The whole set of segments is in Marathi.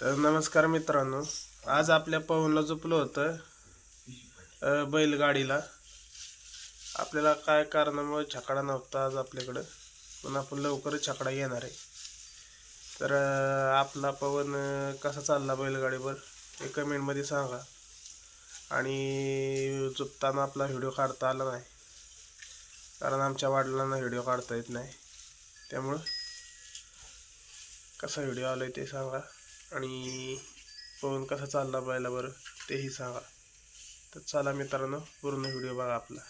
तर नमस्कार मित्रांनो आज आपल्या पवनला झोपलं होतं बैलगाडीला. आपल्याला काय कारणामुळे छकडा नव्हता आज आपल्याकडं पण आपण लवकरच छकडा घेणार आहे. तर आपला पवन कसा चालला बैलगाडीवर हे कमेंटमध्ये सांगा. आणि झोपताना आपला व्हिडिओ काढता आला नाही कारण आमच्या वडिलांना व्हिडिओ काढता येत नाही. त्यामुळं कसा व्हिडिओ आला आहे ते सांगा. आणि पवन कसा चालला पाहिला बरं तेही सांगा. तर चला मित्रांनो पूर्ण व्हिडिओ बघा आपला.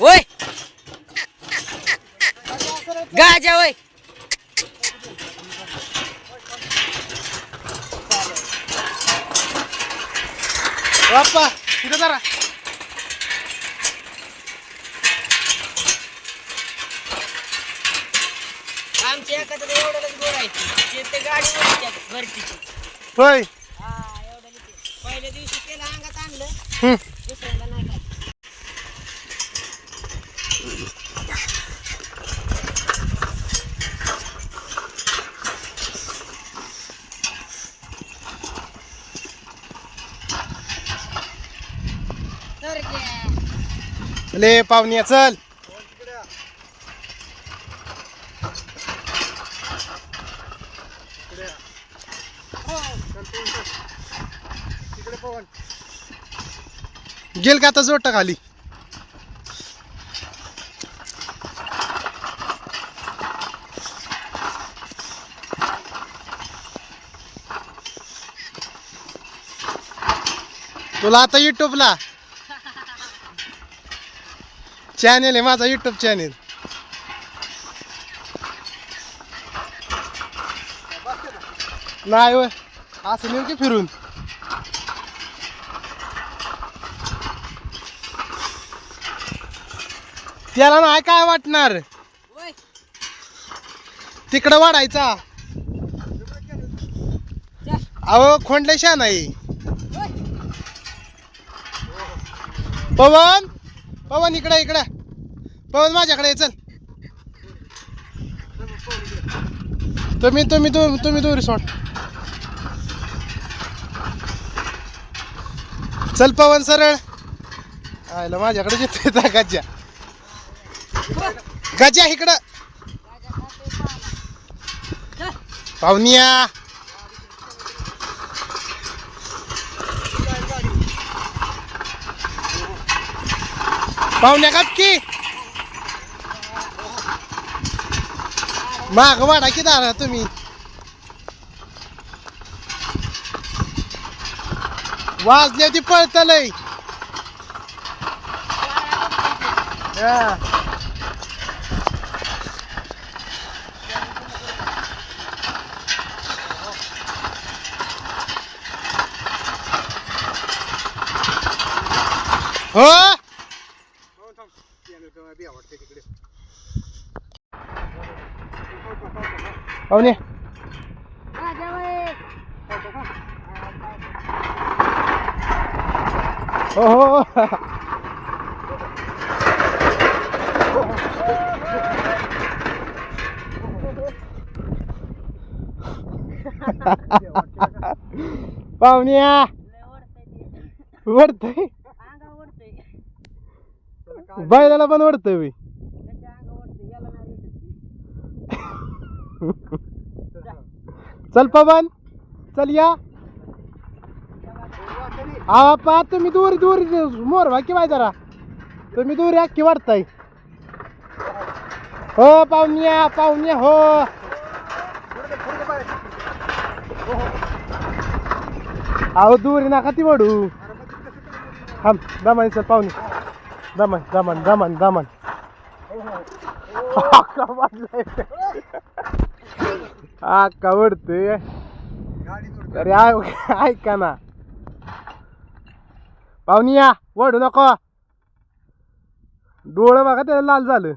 ओय गाजा ओय बाप्पा तिथं जरा. आमच्या एखाद्या एवढ्यालाच आहे ते. गाडी भरतीची. होय. हा एवढ्याला ते. पहिल्या दिवशी केलं अंगात आणलं. हम्म. दुसऱ्यांदा नाही काय तर घ्या. ले पाहुणे चल. गेल का आता जोटा खाली? तुला आता युट्यूबला चॅनेल आहे माझा युट्यूब चॅनेल नाही असं नेमकी फिरून. त्याला नाही काय वाटणार? तिकडं वाढायचा. अहो खोंडले शान आहे. पवन! पवन इकडे इकडे. पवन माझ्याकडे चल. तुम्ही तुम्ही तुम्ही तुम्ही दूर सोड. चल पवन सरळ. आयला माझ्याकडे येतोय त्या गज्जा इकडं. पाहुनिया. पाहुण्या काप की? माग वाडा की दारा तुम्ही? वाजले ती पळतलय हो? पाहुणे ओय. हो हो पाहुण्या ओढतंय. बैलाला पण ओढतंय. चल पवन चल या. आपा तुम्ही दूर दूर मोर वा किंवा जरा. तुम्ही दूर अख्खी वाढताय. हो पाहुण्या पाहुण्या हो. अहो दूर नका ती वडू थांब दमान चल पाहुणे दमन दमन दमन दमन. अक्का वडतोय अरे ऐका ना. पाहुनिया वडू नको. डोळं बघा त्याला लाल झालं.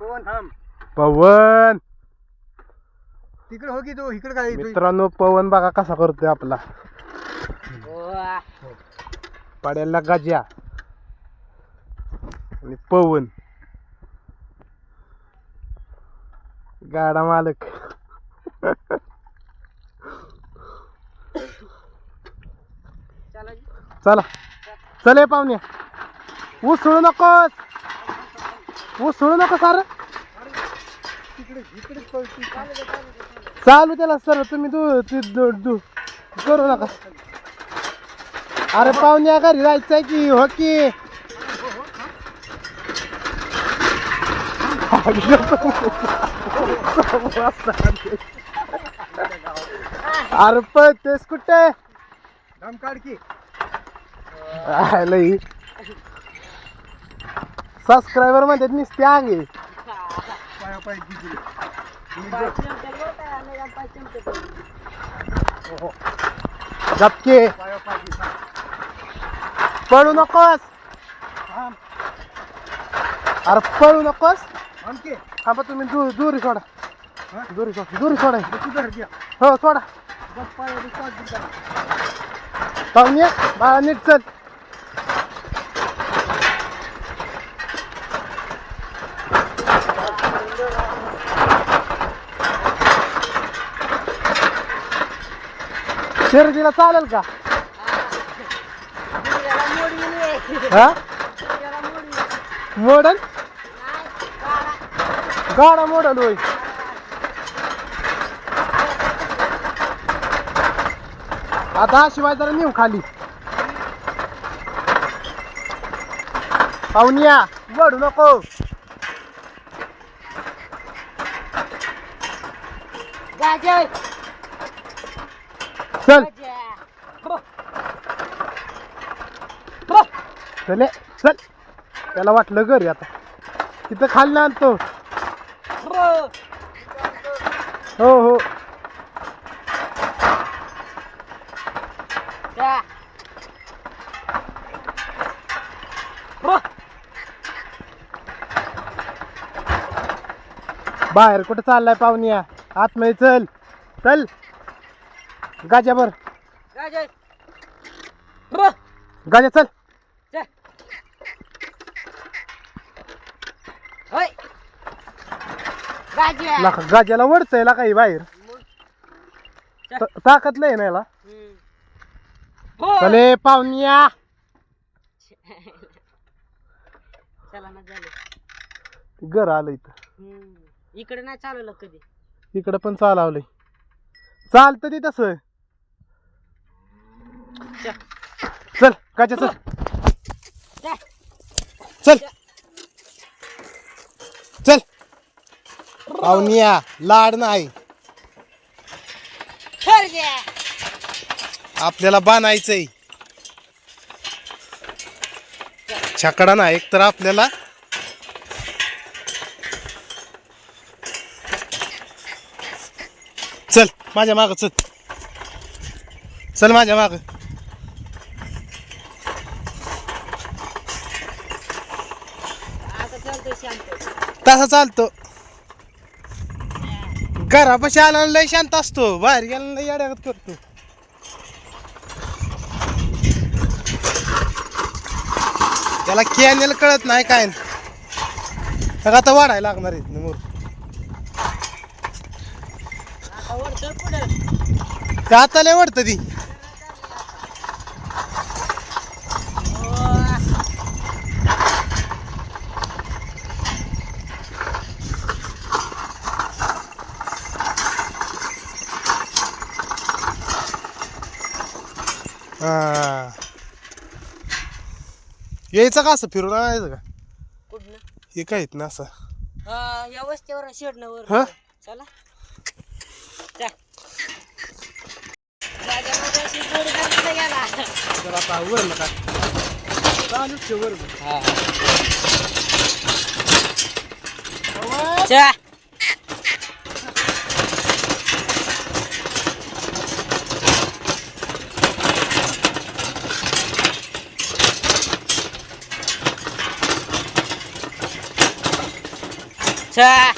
पवन थांब. पवन. तिकडे हो की तू इकडे काय तू? मित्रांनो पवन बघा कसा करतोय आपला. पाड्याला गाज्या आणि पवन. गाडा मालक. चला. चला चल पाहुणे. पाहुण्या ऊस सोडू नकोस ऊस सोडू नको सार चालू त्याला सर तुम्ही तू ती दू करू नका. अरे पाहुण्या घरी जायचंय की हो की? अरे पळतेस कुठे? काढ की लई. सबस्क्रायबरमध्ये नुसते आगे. जपके पाय तिकडे पाय चिमटे बरं का? नाही का पाय चिमटे पण. गपके पाया पाय की थांब. पळू नकोस थांब अरे पळू नकोस थांब की थांबा तुम्ही दूर दुरी सोडा हा? दुरी सोडा दुरी सोडा मग तू धर घ्या हो सोडा बघ पायावर पाच दिवसाला. पाहुणे बाळा नीट चल शिर्डीला चालेल का हा? मोडली. गाडा मॉडल होय. आता शिवाय जरा नेऊ खाली. पाहुनिया वडू नको. चल गाजर. हो. चले चल त्याला वाटलं घरी आता तिथं खाली आणतो हो. हो हो. बाहेर कुठं चाललाय पाहुनिया आतमध्ये चल चल. हो. गाज्या चल जा. होय. गाजर. लाका गाज्याला वडतंय ला काही बाहेर. त- ताकद लय ना याला हम्म. हो. चले पाहुनिया चला ना झालं घर आलं इथं हम्म. इकडे नाही चालवलं कधी इकडं पण चालवलंय चालतं ते तसं चल. चल गाज्या चल जा. चल चल पाहुनिया लाड नाही. आपल्याला बांधायचंय. छकडा ना एक तर आपल्याला चल माझ्या माग चल. चल माझ्या माग. तसा चालतो. घरापाशी आला लय शांत असतो. बाहेर गेला लय येड्यागत करतो. त्याला कॅनेल कळत नाही काय. तर आता वाढायला लागणार आहे मोर आता वरचं पुढं. ते आता लय वाढतं ती. यायचं का असं फिरून आणायचं का कुठनं हे काय येत ना असं हा या वस्तीवर शेडणं वर हा? चला जा. राजामध्ये अशी जोडी घातली गेला. जरा आता वर नका चालूच ठेव वर जा. चा.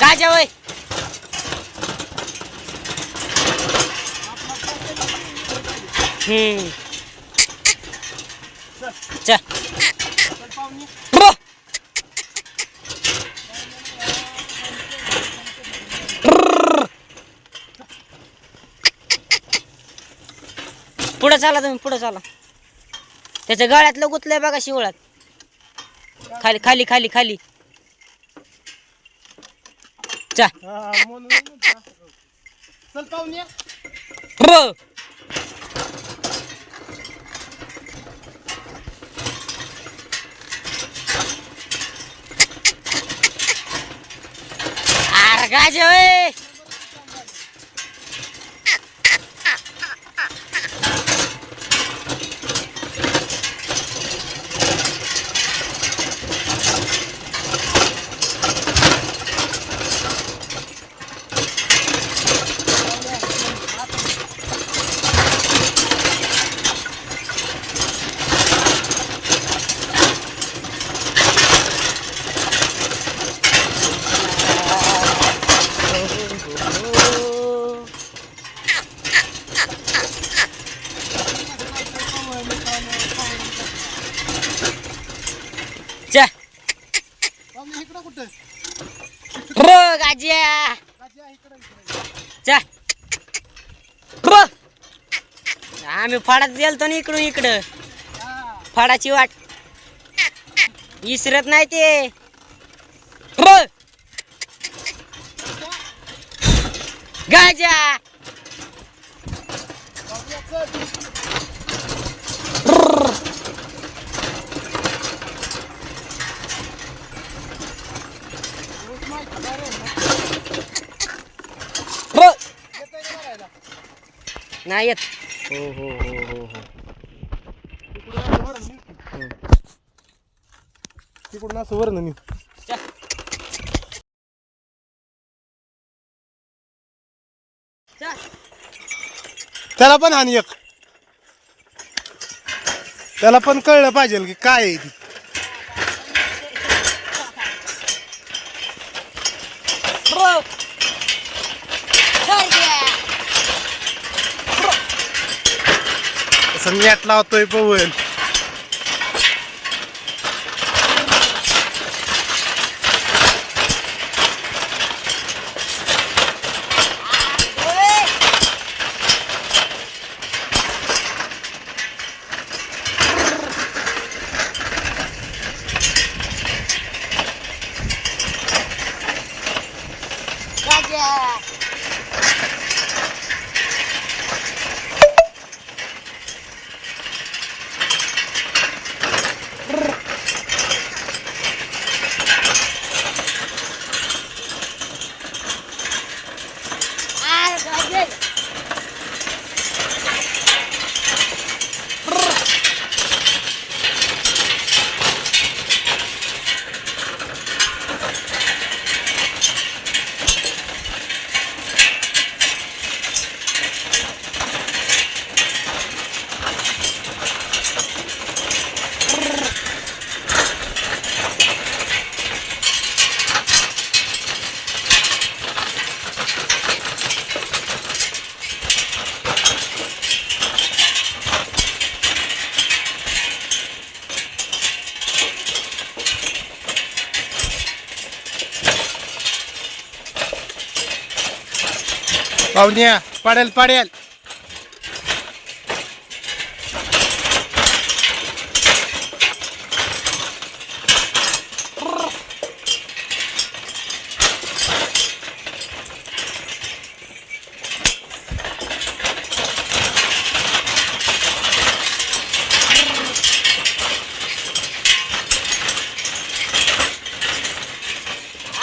गाजा हम्म. चा. हो. पुढे चाला तुम्ही पुढे चाला. त्याच्या गळ्यातलं गुतलंय बघा शिवळात खाली खाली खाली खाली. चा हा, हो. अरे गाजे होय चा पाहून ये इकडं कुठं रो गाजिया राजा, इकडं इकडं. चा रो आम्ही फाडात गेलतो ना इकडून इकडं. फाडाची वाट. विसरत नाही ते. गाजा. नाही येत. हो हो हो हो हो. तिकडून असं वरण मी त्याला पण हानी एक. त्याला पण कळलं पाहिजे की काय आहे ती रो गाजा असं लावतोय पवन गाजा अरे गाजा पाहुण्या पडेल पडेल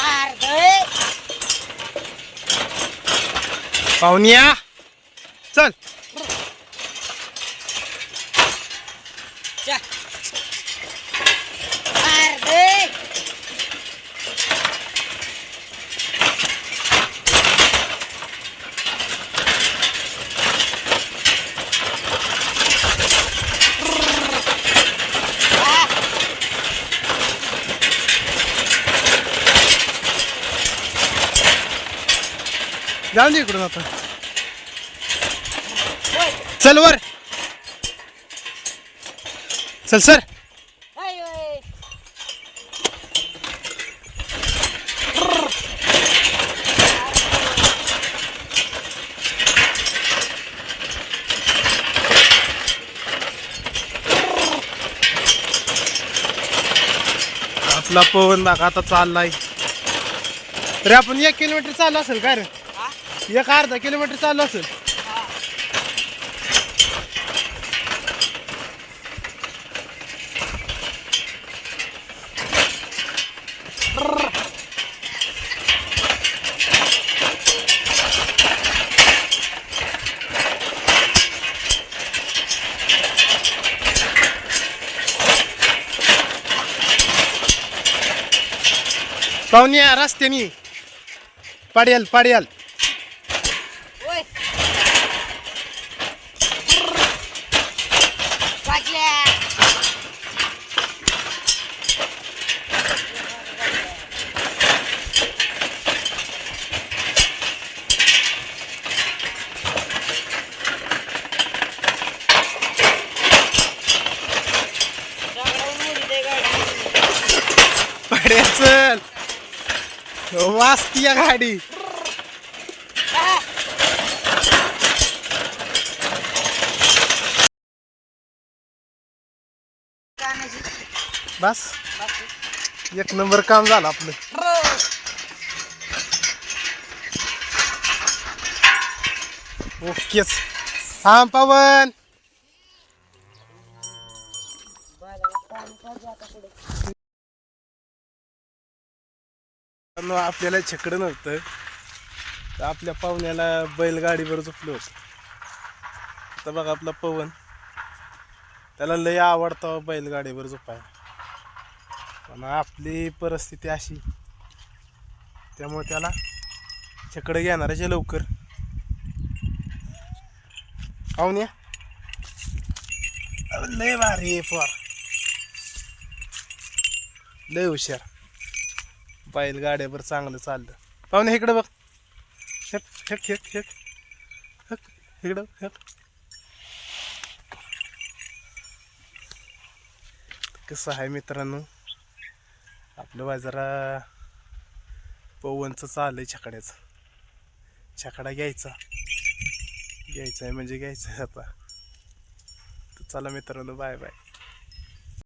अरे पाहुण्या चल चा अरे जाऊन दे इकडून आता. चल वर. चल सर. आपला पवन दाखा आता चाललाय. तरी आपण एक किलोमीटर चाललो असेल काय रे? एक अर्धा किलोमीटर चाललो असेल. पाहुणे रस्त्यानी. पडेल पडेल. या गाडी. बस. एक नंबर काम झालं आपलं. ओकेच हा पवन. आपल्याला छकडं नव्हतं. तर आपल्या पाहुण्याला बैलगाडीवर झोपलो होतं. तर बघा आपला पवन. त्याला लय आवडतं हो बैलगाडीवर झोपायला. पण आपली परिस्थिती अशी. त्यामुळे त्याला छकडं घेणाराचे लवकर. पाहून या लय भारी आहे फार लय हुशार. बैलगाड्यावर चांगलं चाललं. पाहुणे इकडं बघ. हेक हेक हेक हेक. हेक इकडं हेक. कसं आहे मित्रांनो? आपलं बाजारा पवनचं चाललंय छकड्याचं. छकडा घ्यायचा. घ्यायचा आहे म्हणजे घ्यायचा आहे आता. तर चला मित्रांनो बाय बाय.